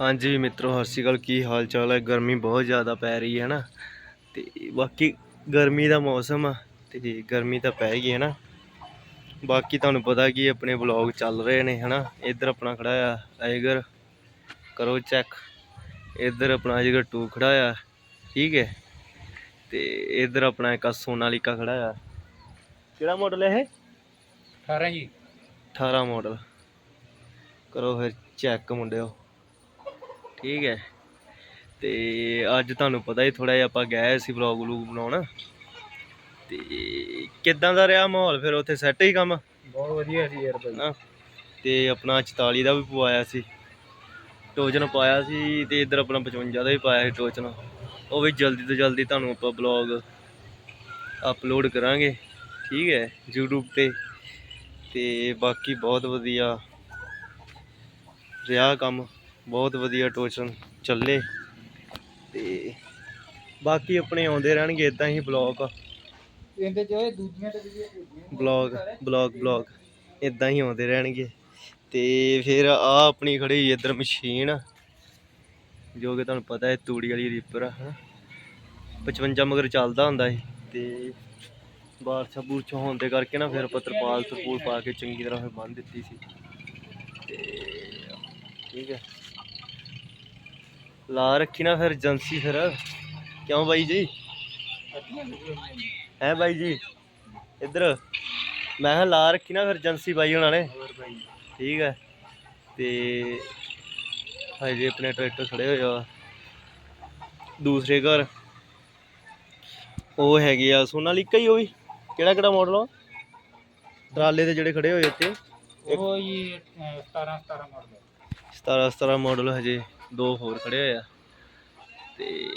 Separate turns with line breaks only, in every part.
ਹਾਂਜੀ ਮਿੱਤਰੋ ਸਤਿ ਸ਼੍ਰੀ ਅਕਾਲ। ਕੀ ਹਾਲ ਚਾਲ ਹੈ? ਗਰਮੀ ਬਹੁਤ ਜ਼ਿਆਦਾ ਪੈ ਰਹੀ ਹੈ ਨਾ। ਤੇ ਬਾਕੀ ਗਰਮੀ ਦਾ ਮੌਸਮ ਆ ਤੇ ਗਰਮੀ ਤਾਂ ਪੈ ਗਈ ਹੈ ਨਾ। ਬਾਕੀ ਤੁਹਾਨੂੰ ਪਤਾ ਕਿ ਆਪਣੇ ਵਲੌਗ ਚੱਲ ਰਹੇ ਨੇ ਹਨਾ। ਇੱਧਰ ਆਪਣਾ ਖੜਾ ਆ ਟਾਈਗਰ। ਕਰੋ ਚੈੱਕ। ਇੱਧਰ ਆਪਣਾ ਜਿਗਰ 2 ਖੜਾ ਆ ਠੀਕ ਹੈ। ਤੇ ਇੱਧਰ ਆਪਣਾ ਇੱਕ ਸੋਨਾਲੀਕਾ ਖੜਾ ਆ। ਕਿਹੜਾ ਮਾਡਲ ਹੈ ਇਹ?
18 ਜੀ।
18 ਮਾਡਲ ਕਰੋ ਫਿਰ ਚੈੱਕ ਮੁੰਡਿਓ। ਠੀਕ ਹੈ। ਤੇ ਅੱਜ ਤੁਹਾਨੂੰ ਪਤਾ ਹੀ ਥੋੜਾ ਜਿਹਾ ਆਪਾਂ ਗਏ ਸੀ ਵਲੌਗ ਵਲੂਗ ਬਣਾਉਣ। ਤੇ ਕਿੱਦਾਂ ਦਾ ਰਿਹਾ ਮਾਹੌਲ? ਫਿਰ ਉੱਥੇ ਸੈੱਟ ਹੀ ਕੰਮ?
ਬਹੁਤ ਵਧੀਆ ਸੀ ਯਾਰ ਬਾਈ
ਨਾ ਤੇ ਆਪਣਾ 44 ਦਾ ਵੀ ਪਵਾਇਆ ਸੀ। ਟੋਜਨ ਪਾਇਆ ਸੀ ਤੇ ਇੱਧਰ ਆਪਣਾ 55 ਦਾ ਵੀ ਪਾਇਆ ਸੀ ਟੋਜਨ ਉਹ ਵੀ ਜਲਦੀ ਤੋਂ ਜਲਦੀ ਤੁਹਾਨੂੰ ਆਪਾਂ ਬਲੌਗ ਅਪਲੋਡ ਕਰਾਂਗੇ। ਠੀਕ ਹੈ YouTube ਤੇ। ਤੇ ਬਾਕੀ ਬਹੁਤ ਵਧੀਆ ਰਿਹਾ ਕੰਮ। ਬਹੁਤ ਵਧੀਆ ਟੋਚਨ ਚੱਲੇ। ਤੇ ਬਾਕੀ ਆਪਣੇ ਆਉਂਦੇ ਰਹਿਣਗੇ ਇਦਾਂ ਹੀ ਬਲੌਗ
ਇਹਦੇ ਚ ਇਹ ਦੂਜੀਆਂ ਤੇ ਵੀਡੀਓ
ਬਲੌਗ ਬਲੌਗ ਬਲੌਗ ਇਦਾਂ ਹੀ ਆਉਂਦੇ ਰਹਿਣਗੇ। ਤੇ ਫਿਰ ਆ ਆਪਣੀ ਖੜੀ ਇੱਧਰ ਮਸ਼ੀਨ ਜੋ ਕਿ ਤੁਹਾਨੂੰ ਪਤਾ ਹੈ ਤੂੜੀ ਵਾਲੀ ਰੀਪਰ ਆ ਹਨਾ। 55 ਮਗਰ ਚੱਲਦਾ ਹੁੰਦਾ ਸੀ ਤੇ ਬਾਰਸ਼ਾਂ ਬੂਰਸ਼ਾਂ ਹੋਣ ਦੇ ਕਰਕੇ ਨਾ ਫਿਰ ਆਪਾਂ ਤਰਪਾਲ ਤਰਪੂਲ ਪਾ ਕੇ ਚੰਗੀ ਤਰ੍ਹਾਂ ਫਿਰ ਬੰਨ ਦਿੱਤੀ ਸੀ। ਤੇ ਠੀਕ ਹੈ। ਲਾ ਰੱਖੀ ਨਾ ਫਿਰ ਏਜੰਸੀ ਫਿਰ। ਕਿਉਂ ਬਾਈ ਜੀ? ਹੈ ਬਾਈ ਜੀ? ਇੱਧਰ। ਮੈਂ ਕਿਹਾ ਲਾ ਰੱਖੀ ਨਾ ਫਿਰ ਏਜੰਸੀ ਬਾਈ ਉਹਨਾਂ ਨੇ। ਠੀਕ ਹੈ। ਤੇ ਹਜੇ ਆਪਣੇ ਟਰੈਕਟਰ ਖੜੇ ਹੋਏ ਆ। ਦੂਸਰੇ ਘਰ। ਉਹ ਹੈਗੇ ਆ ਸੋਨਾਲੀਕਾ ਹੀ ਉਹ ਵੀ। ਕਿਹੜਾ ਕਿਹੜਾ ਮਾਡਲ ਆ ਟਰਾਲੇ ਤੇ ਜਿਹੜੇ ਖੜੇ ਹੋਏ ਇੱਥੇ।
ਉਹ ਜੀ 17 17 ਮਾਡਲ
17 17 ਮਾਡਲ ਹਜੇ। ਦੋ ਹੋਰ ਖੜੇ ਹੋਏ ਆ। ਤੇ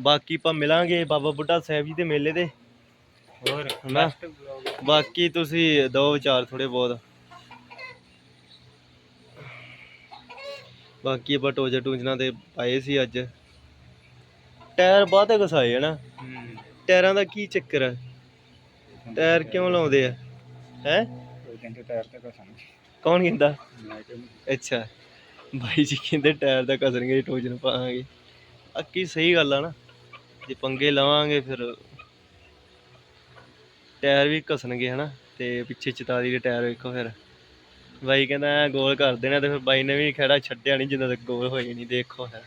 ਬਾਕੀ ਆਪਾਂ ਮਿਲਾਂਗੇ ਬਾਬਾ ਬੁੱਢਾ ਸਾਹਿਬ ਜੀ ਦੇ ਮੇਲੇ ਤੇ।
ਹੋਰ
ਨਾ?
best vlog।
ਬਾਕੀ ਤੁਸੀਂ ਦੋ ਵਿਚਾਰ ਥੋੜੇ ਬਹੁਤ। ਬਾਕੀ ਆਪਾਂ ਟੋਜਾ ਟੂਜਣਾ ਤੇ ਪਾਏ ਸੀ ਅੱਜ। ਟਾਇਰ ਬਾਤੇ ਘਸਾਏ ਹਨਾ। ਟਾਇਰਾਂ ਦਾ ਕੀ ਚੱਕਰ ਹੈ ਟਾਇਰ ਕਿਉਂ ਲਾਉਂਦੇ ਆ? ਹੈ?
ਉਹ ਕਹਿੰਦੇ ਟਾਇਰ ਤੇ ਕਸਾਂ
ਕੌਣ ਕਹਿੰਦਾ? ਅੱਛਾ। ਬਾਈ ਜੀ ਕਹਿੰਦੇ ਟਾਇਰ ਦਾ ਘਸਣਗੇ ਟੋਜਨ ਪਾਵਾਂਗੇ। ਆ ਸਹੀ ਗੱਲ ਆ ਨਾ। ਜੇ ਪੰਗੇ ਲਵਾਂਗੇ ਫਿਰ ਟਾਇਰ ਵੀ ਘਸਣਗੇ ਹਨਾ, ਤੇ ਪਿੱਛੇ 44 ਦੇ ਟਾਇਰ ਵੇਖੋ ਫਿਰ। ਬਾਈ ਕਹਿੰਦਾ ਗੋਲ ਕਰ ਦੇਣਾ ਤੇ ਫਿਰ ਬਾਈ ਨੇ ਵੀ ਖੜਾ ਛੱਡਿਆ ਨਹੀਂ ਜਿੰਨਾ ਤੱਕ ਗੋਲ ਹੋਏ ਨਹੀਂ ਦੇਖੋ ਹੈ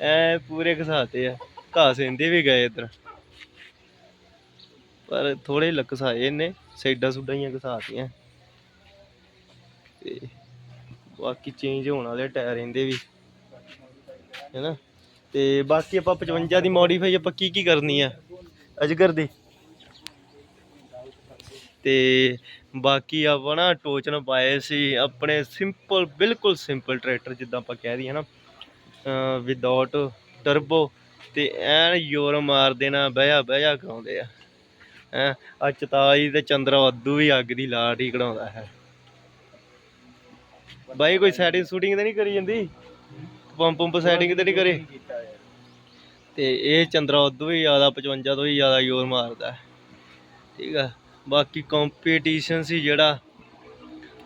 ਐ ਪੂਰੇ ਘਸਾਤੇ ਆ। ਘਾਸ ਇੰਦੇ ਵੀ ਗਏ ਇਧਰ। ਪਰ ਥੋੜੇ ਲਕਸਾਏ ਇਹਨੇ ਸਾਈਡਾਂ ਸੁੱਡਾਂ ਹੀ ਘਸਾਤੀਆਂ। ਤੇ ਬਾਕੀ ਚੇਂਜ ਹੋਣ ਵਾਲੇ ਟਾਇਰ ਇਹਦੇ ਵੀ, ਹੈਨਾ? ਤੇ ਬਾਕੀ ਆਪਾਂ 55 ਦੀ ਮੋਡੀਫਾਈ ਆਪਾਂ ਕੀ ਕੀ ਕਰਨੀ ਆ? ਅਜਗਰ ਦੀ। ਤੇ ਬਾਕੀ ਆਪਾਂ ਨਾ ਟੋਚਨ ਪਾਏ ਸੀ, ਆਪਣੇ ਸਿੰਪਲ ਬਿਲਕੁਲ ਸਿੰਪਲ ਟਰੈਕਟਰ ਜਿੱਦਾਂ ਆਪਾਂ ਕਹਿ ਦਈਏ ਨਾ ਵਿਦਆਊਟ ਟਰਬੋ ਤੇ ਐਨ ਯੋਰ ਮਾਰ ਦੇਣਾ ਬਹਿਆ ਬਹਿਆ ਕਰਾਉਂਦੇ ਆ। ਹੈ? ਆ 44 ਤੇ ਚੰਦਰਾ ਉਦੋਂ ਵੀ ਅੱਗ ਦੀ ਲਾਟ ਹੀ ਕਢਾਉਂਦਾ ਹੈ। ਬਾਈ, ਕੋਈ ਸੈਟਿੰਗ ਸ਼ੂਟਿੰਗ ਤੇ ਨਹੀਂ ਕਰੀ ਜਾਂਦੀ? ਪੰਪ ਪੰਪ ਸੈਟਿੰਗ ਤੇ ਨਹੀਂ ਕਰੇ? ਤੇ ਇਹ ਚੰਦਰਾ ਉਦੋਂ ਵੀ ਜ਼ਿਆਦਾ 55 ਤੋਂ ਵੀ ਜ਼ਿਆਦਾ ਜ਼ੋਰ ਮਾਰਦਾ। ਠੀਕ ਆ। ਬਾਕੀ ਕੰਪੀਟੀਸ਼ਨ ਸੀ ਜਿਹੜਾ,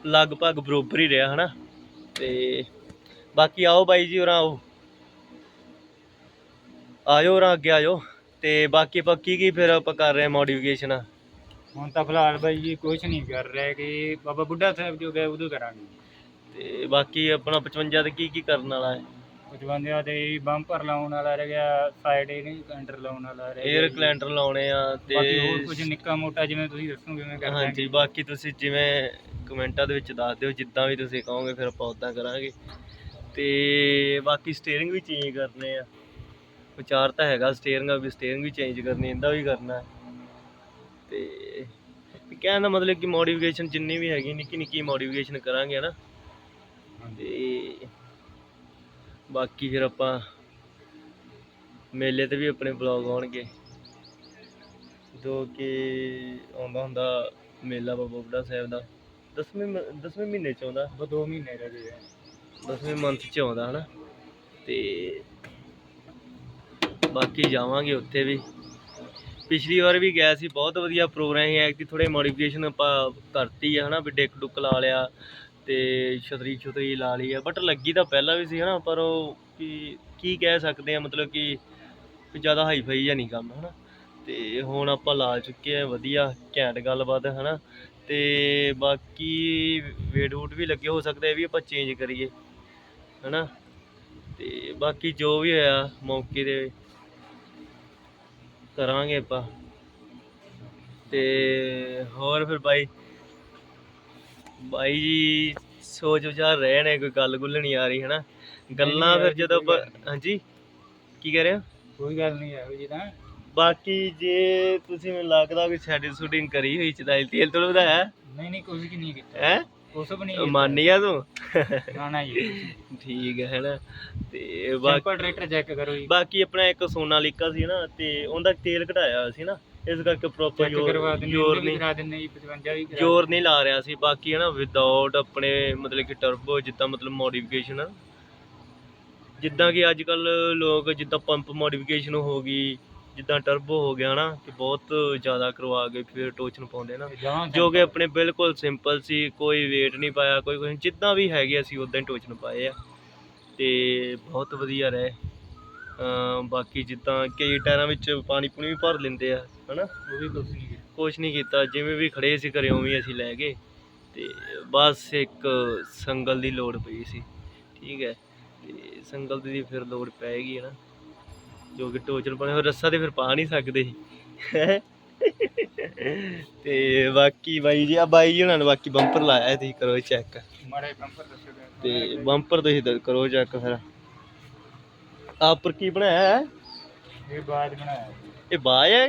ਲਗਭਗ ਬਰੋਬਰ ਹੀ ਰਿਹਾ, ਹਨਾ? ਤੇ ਬਾਕੀ ਆਓ ਬਾਈ ਜੀ ਉਰਾਂ ਆਓ। ਆਇਓ ਉਰਾਂ ਅੱਗੇ ਆਇਓ। ਤੇ ਬਾਕੀ ਆਪਾਂ ਕੀ ਕੀ ਫਿਰ ਆਪਾਂ ਕਰ ਰਹੇ ਮੋਡੀਫਿਕੇਸ਼ਨ
ਹੁਣ ਤਾਂ ਫਿਲਹਾਲ ਬਾਈ ਜੀ ਕੁਝ ਨਹੀਂ ਕਰ ਰਹੇ ਕਿ ਬਾਬਾ ਬੁੱਢਾ ਸਾਹਿਬ ਜੋ ਗਏ ਉਦੋਂ ਕਰਾਂਗੇ।
ਤੇ ਬਾਕੀ ਆਪਣਾ 55 ਤੇ ਕੀ ਕੀ ਕਰਨ ਵਾਲਾ ਹੈ?
ਬੰਦਿਆਂ ਤੇ ਬੰਪਰ ਲਾਉਣ ਵਾਲਾ ਰਹਿ ਗਿਆ ਸਾਈਡ ਇਹਨੇ ਕੈਂਟਰ ਲਾਉਣ ਵਾਲਾ ਰਹਿ
에ਅਰ ਕਲੈਂਡਰ ਲਾਉਣੇ ਆ ਤੇ
ਬਾਕੀ ਹੋਰ ਕੁਝ ਨਿੱਕਾ ਮੋਟਾ ਜਿਵੇਂ ਤੁਸੀਂ ਦੱਸੋਗੇ ਮੈਂ ਕਰ
ਹਾਂਜੀ ਬਾਕੀ ਤੁਸੀਂ ਜਿਵੇਂ ਕਮੈਂਟਾਂ ਦੇ ਵਿੱਚ ਦੱਸ ਦਿਓ ਜਿੱਦਾਂ ਵੀ ਤੁਸੀਂ ਕਹੋਗੇ ਫਿਰ ਆਪਾਂ ਉਦਾਂ ਕਰਾਂਗੇ। ਤੇ ਬਾਕੀ ਸਟੀਅਰਿੰਗ ਵੀ ਚੇਂਜ ਕਰਨੇ ਆ। ਵਿਚਾਰ ਤਾਂ ਹੈਗਾ ਸਟੀਅਰਿੰਗ ਵੀ ਸਟੀਅਰਿੰਗ ਵੀ ਚੇਂਜ ਕਰਨੀ ਇਹਦਾ ਵੀ ਕਰਨਾ ਹੈ। ਤੇ ਕਹਿਣ ਦਾ ਮਤਲਬ ਕਿ ਮੋਡੀਫਿਕੇਸ਼ਨ ਜਿੰਨੀ ਵੀ ਹੈਗੀ ਨਿੱਕੀ ਨਿੱਕੀ ਮੋਡੀਫਿਕੇਸ਼ਨ ਕਰਾਂਗੇ ਹਨਾ? ਤੇ ਬਾਕੀ ਫਿਰ ਆਪਾਂ ਮੇਲੇ ਤੇ ਵੀ ਆਪਣੇ ਬਲੌਗ ਆਉਣਗੇ। ਜੋ ਕਿ ਆਉਂਦਾ ਹੁੰਦਾ ਮੇਲਾ ਬਾਬਾ ਬੁੱਢਾ ਸਾਹਿਬ ਦਾ। ਦਸਵੇਂ ਮ- ਦਸਵੇਂ ਮਹੀਨੇ ਚ ਆਉਂਦਾ।
ਉਹ 2 ਮਹੀਨੇ ਰਹਿ ਗਏ ਆ।
ਦਸਵੇਂ ਮੰਥ ਚ ਆਉਂਦਾ ਹਨਾ? ਤੇ ਬਾਕੀ ਜਾਵਾਂਗੇ ਉੱਥੇ ਵੀ। ਪਿਛਲੀ ਵਾਰ ਵੀ ਗਿਆ ਸੀ ਬਹੁਤ ਵਧੀਆ ਪ੍ਰੋਗਰਾਮ ਸੀ। ਐਕਟੀ ਥੋੜੇ ਮੋਡੀਫਿਕੇਸ਼ਨ ਆਪਾਂ ਕਰਤੀ ਆ ਹਨਾ? ਵੀ ਡਿੱਕ ਡੁੱਕ ਲਾ ਲਿਆ। ਤੇ ਛਤਰੀ ਛਤਰੀ ਲਾ ਲਈ ਆ। ਬਟ ਲੱਗੀ ਤਾਂ ਪਹਿਲਾਂ ਵੀ ਸੀ ਹਨਾ, ਪਰ ਉਹ ਕੀ ਕੀ ਕਹਿ ਸਕਦੇ ਆ, ਮਤਲਬ ਕਿ ਜ਼ਿਆਦਾ ਹਾਈਫਾਈ ਜਾਂ ਨਹੀਂ ਕੰਮ, ਹਨਾ। ਤੇ ਹੁਣ ਆਪਾਂ ਲਾ ਚੁੱਕੇ ਆ, ਵਧੀਆ ਘੈਂਟ ਗੱਲਬਾਤ, ਹਨਾ। ਤੇ ਬਾਕੀ ਵੇਟ ਵੂਟ ਵੀ ਲੱਗੇ, ਹੋ ਸਕਦਾ ਇਹ ਵੀ ਆਪਾਂ ਚੇਂਜ ਕਰੀਏ, ਹਨਾ। ਤੇ ਬਾਕੀ ਜੋ ਵੀ ਹੋਇਆ ਮੌਕੇ ਦੇ ਕਰਾਂਗੇ ਆਪਾਂ। ਤੇ ਹੋਰ ਫਿਰ ਬਾਈ ਬਾਈ ਜੀ ਸੋਚ ਵਿਚਾਰ ਰਹੇ ਨੇ ਕੋਈ ਗੱਲ ਗੁੱਲ ਨਹੀਂ ਆ ਰਹੀ ਹਨਾ? ਗੱਲਾਂ ਫਿਰ ਜਦੋਂ ਹਾਂਜੀ? ਕੀ ਕਹਿ ਰਹੇ ਹੋ?
ਕੋਈ ਗੱਲ ਨਹੀਂ ਇਹੋ ਜੀ ਤਾਂ।
ਬਾਕੀ ਜੇ ਤੁਸੀਂ ਮੈਨੂੰ ਲੱਗਦਾ ਕਿ ਸੈਟਿੰਗ ਸ਼ੂਟਿੰਗ ਕਰੀ ਹੋਈ ਚਦਾਈ ਤੇਲ ਤੋਂ ਵਧਾਇਆ।
ਨਹੀਂ ਨਹੀਂ ਕੁਝ ਵੀ ਨਹੀਂ ਕੀਤਾ।
ਹੈ?
ਕੁਛ ਵੀ ਨਹੀਂ
ਮੰਨ ਗਿਆ ਤੂੰ?
ਨਾ ਨਾ ਜੀ।
ਠੀਕ ਹੈ ਨਾ ਤੇ ਬਾਕੀ
ਸਿੰਪਲ ਟਰੈਕਟਰ ਚੈੱਕ ਕਰੋ ਜੀ।
ਬਾਕੀ ਆਪਣਾ ਇੱਕ ਸੋਨਾਲੀਕਾ ਸੀ ਨਾ ਤੇ ਉਹਦਾ ਤੇਲ ਘਟਾਇਆ ਸੀ ਨਾ। ਇਸ ਕਰਕੇ ਪ੍ਰੋਪਰ
ਚੈੱਕ ਕਰਵਾ ਦਿੰਦੇ
ਜ਼ੋਰ ਨਹੀਂ
ਕਰਾ ਦਿੰਦੇ ਜੀ 55 ਵੀ ਕਰਾ
ਜ਼ੋਰ ਨਹੀਂ ਲਾ ਰਿਹਾ ਸੀ। ਬਾਕੀ ਹੈ ਨਾ ਵਿਦਆਊਟ ਆਪਣੇ ਮਤਲਬ ਕਿ ਟਰਬੋ ਜਿੱਦਾਂ ਮਤਲਬ ਮੋਡੀਫਿਕੇਸ਼ਨ ਜਿੱਦਾਂ ਕਿ ਅੱਜ ਕੱਲ ਲੋਕ ਜਿੱਦਾਂ ਪੰਪ ਮੋਡੀਫਿਕੇਸ਼ਨ ਹੋ ਗਈ ਜਿੱਦਾਂ ਟਰਬੋ ਹੋ ਗਿਆ ਨਾ ਕਿ ਬਹੁਤ ਜ਼ਿਆਦਾ ਕਰਵਾ ਕੇ ਫਿਰ ਟੋਚਨ ਪਾਉਂਦੇ ਨਾ। ਜੋ ਕਿ ਆਪਣੇ ਬਿਲਕੁਲ ਸਿੰਪਲ ਸੀ ਕੋਈ weight ਨਹੀਂ ਪਾਇਆ ਕੋਈ ਕੁਛ ਜਿੱਦਾਂ ਵੀ ਹੈਗੇ ਅਸੀਂ ਉਦਾਂ ਹੀ ਟੋਚਨ ਪਾਏ ਆ। ਤੇ ਬਹੁਤ ਵਧੀਆ ਰਹੇ। ਬਾਕੀ ਜਿੱਦਾਂ ਕਈ ਟਾਇਰਾਂ ਵਿੱਚ ਪਾਣੀ ਪੂਣੀ ਵੀ ਭਰ ਲੈਂਦੇ ਆ ਹਨਾ?
ਉਹ ਵੀ ਕੁਛ ਨਹੀਂ
ਕੁਛ ਨਹੀਂ ਕੀਤਾ। ਜਿਵੇਂ ਵੀ ਖੜੇ ਸੀ ਘਰੇ ਉਵੇਂ ਅਸੀਂ ਲੈ ਗਏ। ਤੇ ਬਸ ਇੱਕ ਸੰਗਲ ਦੀ ਲੋੜ ਪਈ ਸੀ। ਠੀਕ ਹੈ। ਤੇ ਸੰਗਲ ਦੀ ਫਿਰ ਲੋੜ ਪੈਗੀ ਨਾ ਜੋ ਕਿ ਟੋਚਨ ਪਾਣੇ ਹੋਰ ਰੱਸਾ ਤੇ ਫਿਰ ਪਾ ਨਹੀਂ ਸਕਦੇ ਸੀ। ਤੇ ਬਾਕੀ ਬਾਈ ਜੀ ਆ ਬਾਈ ਜੀ ਉਹਨਾਂ ਨੇ ਬਾਕੀ ਬੰਪਰ ਲਾਇਆ ਹੈ, ਤੁਸੀਂ ਕਰੋ ਚੈੱਕ
ਮਾੜੇ ਪੰਪਰ ਦੱਸੋ
ਤੇ ਬੰਪਰ ਤੁਸੀਂ ਕਰੋ ਚੈੱਕ ਫਿਰ। ਆਪਰ ਕੀ ਬਣਾਇਆ ਹੈ?
ਇਹ ਬਾਅਦ ਬਣਾਇਆ।
ਇਹ ਬਾਜ ਹੈ।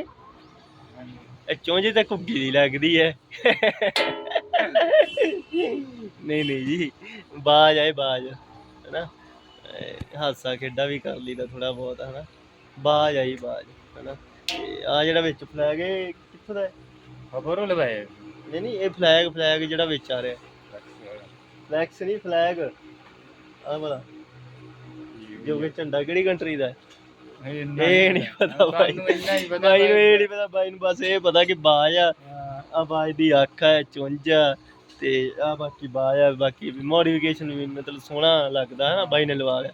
ਇਹ ਚੋਂਜੇ ਤਾਂ ਘੁੱਗੀ ਦੀ ਲੱਗਦੀ ਹੈ। ਨਹੀਂ ਨਹੀਂ ਜੀ ਬਾਜ ਆਏ ਬਾਜ। ਹੈਨਾ? ਹਾਸਾ ਖੇਡਾ ਵੀ ਕਰ ਲਈਦਾ ਥੋੜਾ ਬਹੁਤ ਹਨਾ? ਬਾਜ ਆਈ ਬਾਜ ਹਨਾ? ਤੇ ਆ ਜਿਹੜਾ ਵਿੱਚ ਫਲੈਗ ਹੈ ਕਿੱਥੋਂ ਦਾ ਹੈ?
ਖਬਰੋਂ ਲਵਾਇਆ
ਨਹੀਂ ਨਹੀਂ ਇਹ ਫਲੈਗ ਫਲੈਗ ਜਿਹੜਾ ਵਿੱਚ ਆ ਰਿਹਾ। ਫਲੈਕਸ ਨਹੀਂ ਫਲੈਗ ਆ ਵਾਲਾ। ਜੋ ਕਿ ਝੰਡਾ ਕਿਹੜੀ ਕੰਟਰੀ ਦਾ ਹੈ?
ਇਹ
ਇਹ ਨਹੀਂ ਪਤਾ। ਬਾਈ।
ਤੁਹਾਨੂੰ ਇੰਨਾ ਹੀ ਪਤਾ
ਬਾਈ ਨੂੰ ਇਹ ਨਹੀਂ ਪਤਾ ਬਾਈ ਨੂੰ ਬਸ ਇਹ ਪਤਾ ਕਿ ਬਾਜ ਆ।
ਹਾਂ,
ਆ ਬਾਜ ਦੀ ਅੱਖ ਹੈ ਚੁੰਝ ਤੇ ਆ ਬਾਕੀ ਬਾਜ ਆ ਬਾਕੀ ਮੋਡੀਫਿਕੇਸ਼ਨ ਵੀ ਮਤਲਬ ਸੋਹਣਾ ਲੱਗਦਾ ਹੈ ਨਾ ਬਾਈ ਨੇ ਲਵਾ ਲਿਆ।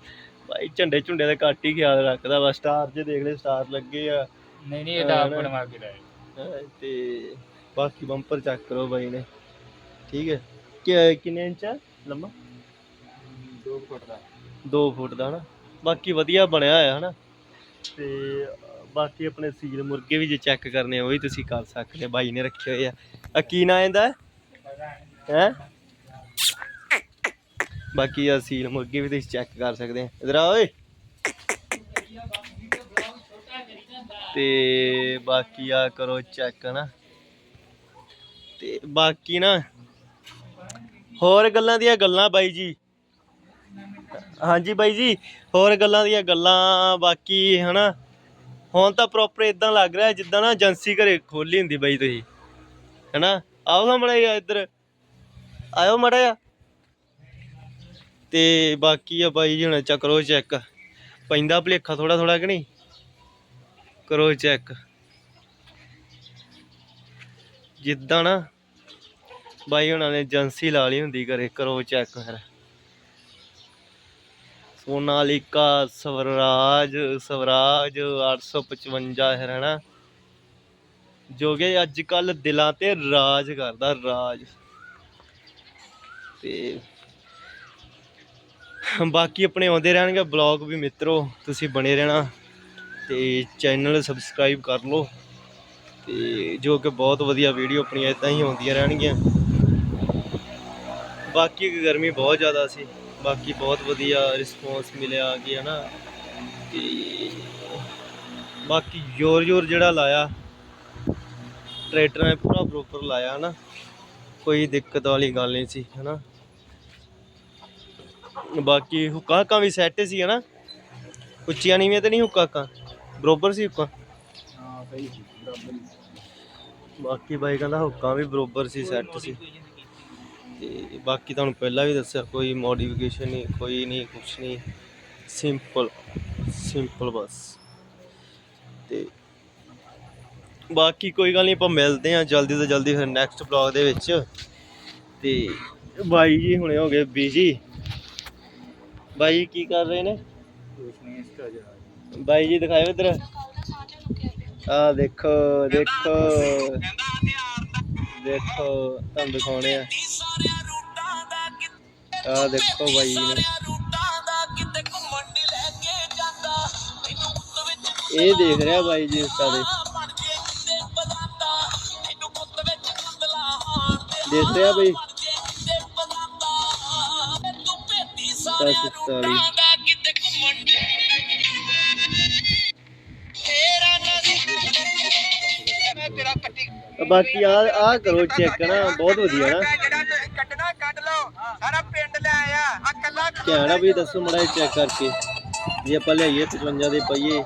ਬਾਈ ਝੰਡੇ ਝੁੰਡੇ ਦਾ ਘੱਟ ਹੀ ਖਿਆਲ ਰੱਖਦਾ ਵਾ ਸਟਾਰ ਜੇ ਦੇਖ ਲੈ ਸਟਾਰ ਲੱਗੇ ਆ।
ਨਹੀਂ ਨਹੀਂ ਇਹ ਤਾਂ ਆਪ। ਬਣਵਾ ਕੇ ਲਾਇਆ
ਹੈਂ, ਤੇ ਬਾਕੀ ਬੰਪਰ ਚੈੱਕ ਕਰੋ ਬਾਈ ਨੇ। ਠੀਕ ਹੈ? ਕਿ ਕਿੰਨੇ ਇੰਚ ਆ ਲੰਮਾ?
ਦੋ ਫੁੱਟ ਦਾ।
2 ਫੁੱਟ ਦਾ ਹਨਾ? ਬਾਕੀ ਵਧੀਆ ਬਣਿਆ ਹੋਇਆ ਹਨਾ? ਤੇ ਬਾਕੀ ਆਪਣੇ ਸੀਲ ਮੁਰਗੇ ਵੀ ਜੇ ਚੈੱਕ ਕਰਨੇ ਆ ਉਹ ਵੀ ਤੁਸੀਂ ਕਰ ਸਕਦੇ ਬਾਈ ਨੇ ਰੱਖੇ ਹੋਏ ਆ। ਆ ਕੀ ਨਾਂ ਇਹਦਾ? ਹੈ? ਬਾਕੀ ਆ ਸੀਲ ਮੁਰਗੇ ਵੀ ਤੁਸੀਂ ਚੈੱਕ ਕਰ ਸਕਦੇ ਆ। ਇਧਰ ਆ ਓਏ। ਤੇ ਬਾਕੀ ਆ ਕਰੋ ਚੈੱਕ ਨਾ ਤੇ ਬਾਕੀ ਨਾ ਹੋਰ ਗੱਲਾਂ ਦੀਆਂ ਗੱਲਾਂ ਬਾਈ ਜੀ। ਹਾਂਜੀ ਬਾਈ ਜੀ, ਹੋਰ ਗੱਲਾਂ ਦੀਆਂ ਗੱਲਾਂ ਬਾਕੀ ਹਨਾ। ਹੁਣ ਤਾਂ ਪ੍ਰੋਪਰ ਇਦਾਂ ਲੱਗ ਰਿਹਾ ਜਿੱਦਾਂ ਨਾ ਏਜੰਸੀ ਘਰੇ ਖੋਲੀ ਹੁੰਦੀ ਬਾਈ ਤੁਸੀਂ। ਹਨਾ। ਆਓ ਸਾਹਮਣੇ ਇੱਧਰ। ਆਇਓ ਮੜਾ ਜਾ ਤੇ ਬਾਕੀ ਆ ਬਾਈ ਜੀ ਹੁਣ ਚੱਕਰੋ ਚੈੱਕ ਪੈਂਦਾ ਭਲੇਖਾ ਥੋੜਾ ਥੋੜਾ ਕਿ ਨਹੀਂ? ਕਰੋ ਚੈੱਕ ਜਿੱਦਾਂ ਨਾ ਬਾਈ ਹੁਣਾਂ ਨੇ ਏਜੰਸੀ ਲਾ ਲਈ ਹੁੰਦੀ ਘਰੇ ਕਰੋ ਚੈੱਕ ਫਿਰ। ਸੋਨਾਲੀਕਾ, ਸਵਰਾਜ ਸਵਰਾਜ 855 ਹੈ ਨਾ ਜੋ ਕਿ ਅੱਜ ਕੱਲ ਦਿਲਾਂ ਤੇ ਰਾਜ ਕਰਦਾ, ਰਾਜ। ਤੇ ਬਾਕੀ ਆਪਣੇ ਆਉਂਦੇ ਰਹਿਣਗੇ ਬਲੌਗ ਵੀ ਮਿੱਤਰੋ, ਤੁਸੀਂ ਬਣੇ ਰਹਿਣਾ ਤੇ ਚੈਨਲ ਸਬਸਕ੍ਰਾਈਬ ਕਰ ਲਓ ਤੇ ਜੋ ਕਿ ਬਹੁਤ ਵਧੀਆ ਵੀਡੀਓ ਆਪਣੀਆਂ ਇਦਾਂ ਹੀ ਆਉਂਦੀਆਂ ਰਹਿਣਗੀਆਂ। ਬਾਕੀ ਗਰਮੀ ਬਹੁਤ ਜ਼ਿਆਦਾ ਸੀ, ਬਾਕੀ ਬਹੁਤ ਵਧੀਆ ਰਿਸਪੌਂਸ ਮਿਲਿਆ ਕਿ ਹਨਾ? ਤੇ ਬਾਕੀ ਜ਼ੋਰ ਜ਼ੋਰ ਜਿਹੜਾ ਲਾਇਆ, ਟਰੈਕਟਰਾਂ ਨੇ ਪੂਰਾ ਪ੍ਰੋਪਰ ਲਾਇਆ, ਹਨਾ? ਕੋਈ ਦਿੱਕਤ ਵਾਲੀ ਗੱਲ ਨਹੀਂ ਸੀ, ਹਨਾ? ਬਾਕੀ ਹੁੱਕਾਂ ਵੀ ਸੈੱਟ ਸੀ ਹਨਾ? ਉੱਚੀਆਂ ਨੀਵੀਆਂ ਤੇ ਨਹੀਂ ਹੁੱਕਾਂ ਬਰੋਬਰ ਸੀ ਹੁੱਕਾਂ?
ਹਾਂ ਸਹੀ ਸੀ ਬਰਾਬਰ ਹੀ।
ਬਾਕੀ ਬਾਈ ਕਹਿੰਦਾ ਹੁੱਕਾਂ ਵੀ ਬਰੋਬਰ ਸੀ ਸੈੱਟ ਸੀ। ਤੇ ਬਾਕੀ ਤੁਹਾਨੂੰ ਪਹਿਲਾਂ ਵੀ ਦੱਸਿਆ ਕੋਈ ਮੋਡੀਫਿਕੇਸ਼ਨ ਨਹੀਂ ਕੋਈ ਨਹੀਂ ਕੁਛ ਨਹੀਂ। ਸਿੰਪਲ ਸਿੰਪਲ ਬਸ। ਤੇ ਬਾਕੀ ਕੋਈ ਗੱਲ ਨਹੀਂ ਆਪਾਂ ਮਿਲਦੇ ਹਾਂ ਜਲਦੀ ਤੋਂ ਜਲਦੀ ਫਿਰ ਨੈਕਸਟ ਬਲੌਗ ਦੇ ਵਿੱਚ। ਤੇ ਬਾਈ ਜੀ ਹੁਣੇ ਹੋ ਗਏ ਬੀਜੀ ਬਾਈ ਕੀ ਕਰ ਰਹੇ ਨੇ?
ਕੁਛ ਨਹੀਂ ਇੰਸਟਾ ਜਾ
ਬਾਈ ਜੀ ਦਿਖਾਓ ਇਧਰ। ਆ ਦੇਖੋ ਦੇਖੋ। ਦੇਖੋ ਤੁਹਾਨੂੰ ਦਿਖਾਉਣੇ ਆ। ਆ ਦੇਖੋ ਬਾਈ ਜੀ ਨੇ। ਇਹ ਦੇਖ ਰਿਹਾ ਬਾਈ ਜੀ ਇੰਸਟਾ ਤੇ ਦੇਖ ਰਿਹਾ ਬਾਈ। ਦਸ ਸਤਾਲੀ ਬਾਕੀ ਆ ਆ ਕਰੋ ਚੈੱਕ ਨਾ ਬਹੁਤ ਵਧੀਆ ਨਾ।
ਕੱਢਣਾ ਕੱਢ ਲਓ। ਸਾਰਾ ਪਿੰਡ ਲੈ ਆਇਆ। ਆ ਕੱਲਾ
ਕਹਿਣਾ ਵੀ ਦੱਸੋ ਮੜਾ ਚੈੱਕ ਕਰਕੇ। ਜੇ ਆਪਾਂ ਲਿਆਈਏ 55 ਦੇ ਪਈਏ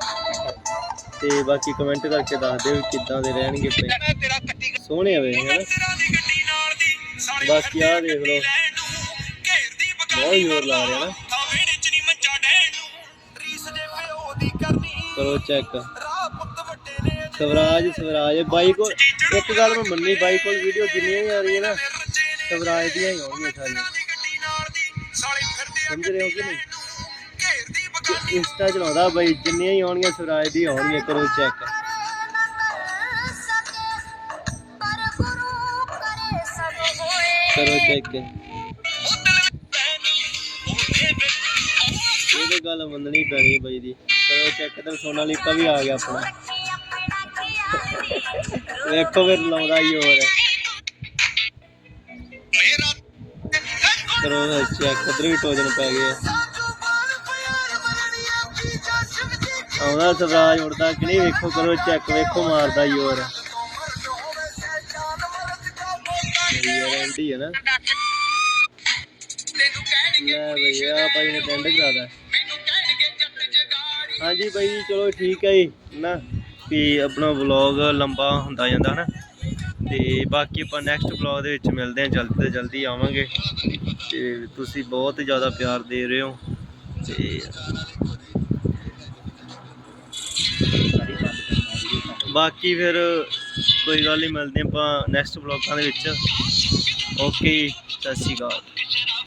ਤੇ ਬਾਕੀ ਕਮੈਂਟ ਕਰਕੇ ਦੱਸ ਦਿਓ ਕਿੱਦਾਂ ਦੇ ਰਹਿਣਗੇ ਪਏ ਸੋਹਣੇ ਆਵੇ
ਦੀ ਸਾਲੀ
ਬਾਕੀ ਆ ਦੇਖ ਲਓ। ਬਹੁਤ ਜ਼ੋਰ ਲਾ ਰਿਹਾ ਨਾ।
ਤਾਂ ਵੇੜੇ ਚ ਨਹੀਂ ਮੰਜਾ ਡੈਣ ਨੂੰ। ਰੀਸ ਦੇ ਪਿਓ ਦੀ ਕਰਨੀ।
ਕਰੋ ਚੈੱਕ
ਰਾਹ ਪੁੱਤ ਵੱਡੇ ਨੇ
ਸਵਰਾਜ ਸਵਰਾਜ ਬਾਈ ਕੋਲ ਇੱਕ ਗੱਲ ਮੈਂ ਮੰਨੀ ਬਾਈ ਕੋਲ ਵੀਡੀਓ ਜਿੰਨੀਆਂ ਵੀ ਆ ਰਹੀਆਂ ਨਾ ਸਵਰਾਜ ਦੀਆਂ ਹੀ ਆਉਣਗੀਆਂ ਸਾਰੀਆਂ।
ਗੱਡੀ ਨਾਲ ਦੀ ਸਾਲੀ ਫਿਰਦੇ
ਸਮਝ ਰਹੇ ਹੋ ਕਿ ਨਹੀਂ?
ਘੇਰਦੀ ਬਗਾਨੀ
ਇੰਸਟਾ ਚਲਾਉਂਦਾ ਬਾਈ ਜਿੰਨੀਆਂ ਹੀ ਆਉਣਗੀਆਂ ਸਵਰਾਜ ਦੀ ਆਉਣਗੀਆਂ ਕਰੋ ਚੈੱਕ ਕਰੋ ਚੈੱਕ ਤਾਂ ਗੱਲ ਮੰਨਣੀ ਪੈਣੀ ਹੈ ਬਾਈ ਦੀ। ਕਰੋ ਚੈੱਕ ਤੇ ਸੋਨਾਲੀਕਾ ਵੀ ਆ ਗਿਆ ਆਪਣਾ। ਵੇਖੋ ਫਿਰ ਲਾਉਂਦਾ ਹੀ ਹੋਰ। ਕਰੋ ਚੈੱਕ ਇਧਰ ਵੀ ਟੋਜਨ ਪੈ ਗਏ। ਆਉਂਦਾ ਸਵਰਾਜ ਉੜਦਾ ਕਿ ਨਹੀਂ ਵੇਖੋ ਕਰੋ ਚੈੱਕ ਵੇਖੋ ਮਾਰਦਾ ਹੀ ਹੋਰ। ਯਾਰ ਐਂਟੀ ਹੈ ਨਾ ਲੈ ਬਈ ਆ ਬਾਈ ਨੇ ਟੈਂਡ ਕਰਾਦਾ ਹਾਂਜੀ ਬਾਈ ਜੀ ਚਲੋ ਠੀਕ ਹੈ ਜੀ ਨਾ ਵੀ ਆਪਣਾ ਵਲੌਗ ਲੰਬਾ ਹੁੰਦਾ ਜਾਂਦਾ ਨਾ ਤੇ ਬਾਕੀ ਆਪਾਂ ਨੈਕਸਟ ਵਲੌਗ ਦੇ ਵਿੱਚ ਮਿਲਦੇ ਹਾਂ, ਜਲਦੀ ਤੋਂ ਜਲਦੀ ਆਵਾਂਗੇ। ਤੇ ਤੁਸੀਂ ਬਹੁਤ ਜ਼ਿਆਦਾ ਪਿਆਰ ਦੇ ਰਹੇ ਹੋ, ਤੇ ਬਾਕੀ ਫਿਰ ਕੋਈ ਗੱਲ ਨਹੀਂ, ਮਿਲਦੇ ਆਪਾਂ ਨੈਕਸਟ ਵਲੌਗਾਂ ਦੇ ਵਿੱਚ। ਓਕੇ ਸਤਿ ਸ਼੍ਰੀ ਅਕਾਲ।